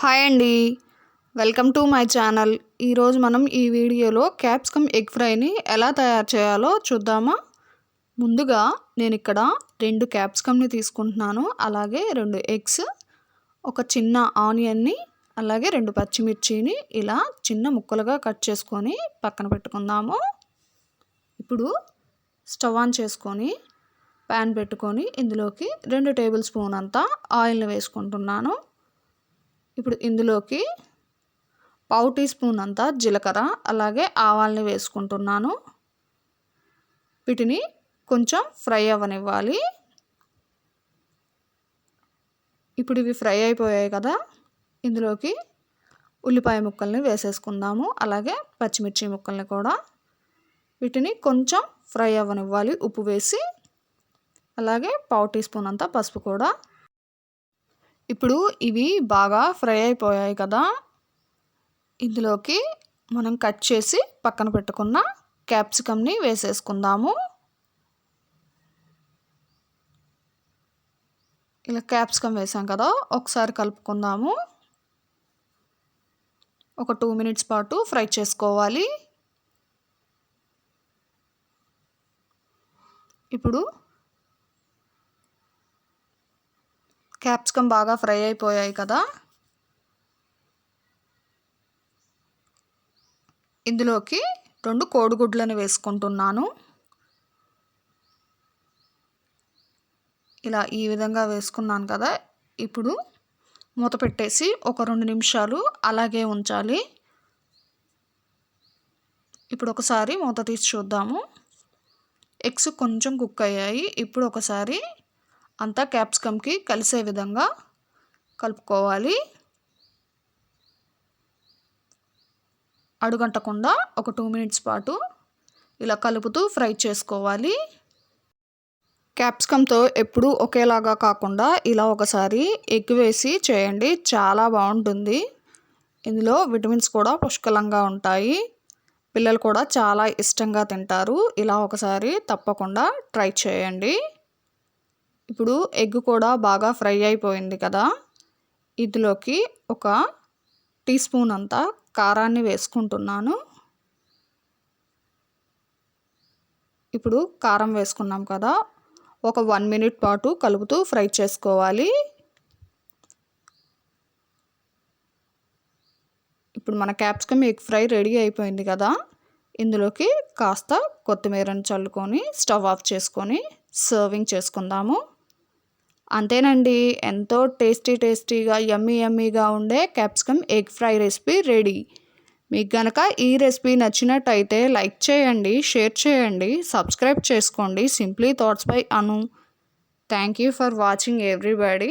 Hi అండి. Welcome to my channel. ఈరోజు మనం ఈ వీడియోలో క్యాప్సికమ్ ఎగ్ ఫ్రైని ఎలా తయారు చేయాలో చూద్దామా? ముందుగా నేను ఇక్కడ రెండు క్యాప్సికమ్ని తీసుకుంటున్నాను. అలాగే రెండు ఎగ్స్ ఒక చిన్న ఆనియన్ని అలాగే రెండు పచ్చిమిర్చిని ఇలా చిన్న ముక్కలుగా కట్ చేసుకొని పక్కన పెట్టుకుందాము. ఇప్పుడు స్టవ్ ఆన్ చేసుకొని ప్యాన్ పెట్టుకొని ఇందులోకి రెండు టేబుల్ స్పూన్ అంతా ఆయిల్ని వేసుకుంటున్నాను. ఇప్పుడు ఇందులోకి పావు టీ స్పూన్ అంతా జీలకర్ర అలాగే ఆవాల్ని వేసుకుంటున్నాను. వీటిని కొంచెం ఫ్రై అవ్వనివ్వాలి. ఇప్పుడు ఇవి ఫ్రై అయిపోయాయి కదా ఇందులోకి ఉల్లిపాయ ముక్కల్ని వేసేసుకుందాము అలాగే పచ్చిమిర్చి ముక్కల్ని కూడా. వీటిని కొంచెం ఫ్రై అవ్వనివ్వాలి ఉప్పు వేసి. అలాగే పావు టీ స్పూన్ అంతా పసుపు కూడా. ఇప్పుడు ఇవి బాగా ఫ్రై అయిపోయాయి కదా. ఇందులోకి మనం కట్ చేసి పక్కన పెట్టుకున్న క్యాప్సికమ్ని వేసేసుకుందాము. ఇలా క్యాప్సికమ్ వేసాం కదా ఒకసారి కలుపుకుందాము. ఒక టూ మినిట్స్ పాటు ఫ్రై చేసుకోవాలి. ఇప్పుడు క్యాప్సికమ్ బాగా ఫ్రై అయిపోయాయి కదా. ఇందులోకి రెండు కోడిగుడ్లను వేసుకుంటున్నాను. ఇలా ఈ విధంగా వేసుకున్నాను కదా. ఇప్పుడు మూత పెట్టేసి ఒక రెండు నిమిషాలు అలాగే ఉంచాలి. ఇప్పుడు ఒకసారి మూత తీసి చూద్దాము. ఎగ్స్ కొంచెం కుక్ అయ్యాయి. ఇప్పుడు ఒకసారి అంతా క్యాప్సికమ్కి కలిసే విధంగా కలుపుకోవాలి. అడుగంటకుండా ఒక టూ మినిట్స్ పాటు ఇలా కలుపుతూ ఫ్రై చేసుకోవాలి. క్యాప్సికమ్తో ఎప్పుడూ ఒకేలాగా కాకుండా ఇలా ఒకసారి ఎగ్ వేసి చేయండి చాలా బాగుంటుంది. ఇందులో విటమిన్స్ కూడా పుష్కలంగా ఉంటాయి. పిల్లలు కూడా చాలా ఇష్టంగా తింటారు. ఇలా ఒకసారి తప్పకుండా ట్రై చేయండి. ఇప్పుడు ఎగ్ కూడా బాగా ఫ్రై అయిపోయింది కదా. ఇందులోకి ఒక టీ స్పూన్ అంతా కారాన్ని వేసుకుంటున్నాను. ఇప్పుడు కారం వేసుకున్నాం కదా. ఒక వన్ మినిట్ పాటు కలుపుతూ ఫ్రై చేసుకోవాలి. ఇప్పుడు మన క్యాప్సికమ్ ఎగ్ ఫ్రై రెడీ అయిపోయింది కదా. ఇందులోకి కాస్త కొత్తిమీరని చల్లుకొని స్టవ్ ఆఫ్ చేసుకొని సర్వింగ్ చేసుకుందాము. అంతేనండి ఎంతో టేస్టీ టేస్టీగా యమ్మీ యమ్మీగా ఉండే capsicum egg fry recipe ready. మీకు కనుక ఈ రెసిపీ నచ్చినట్టయితే లైక్ చేయండి షేర్ చేయండి సబ్స్క్రైబ్ చేసుకోండి. Simply Thoughts by Anu. Thank you for watching everybody.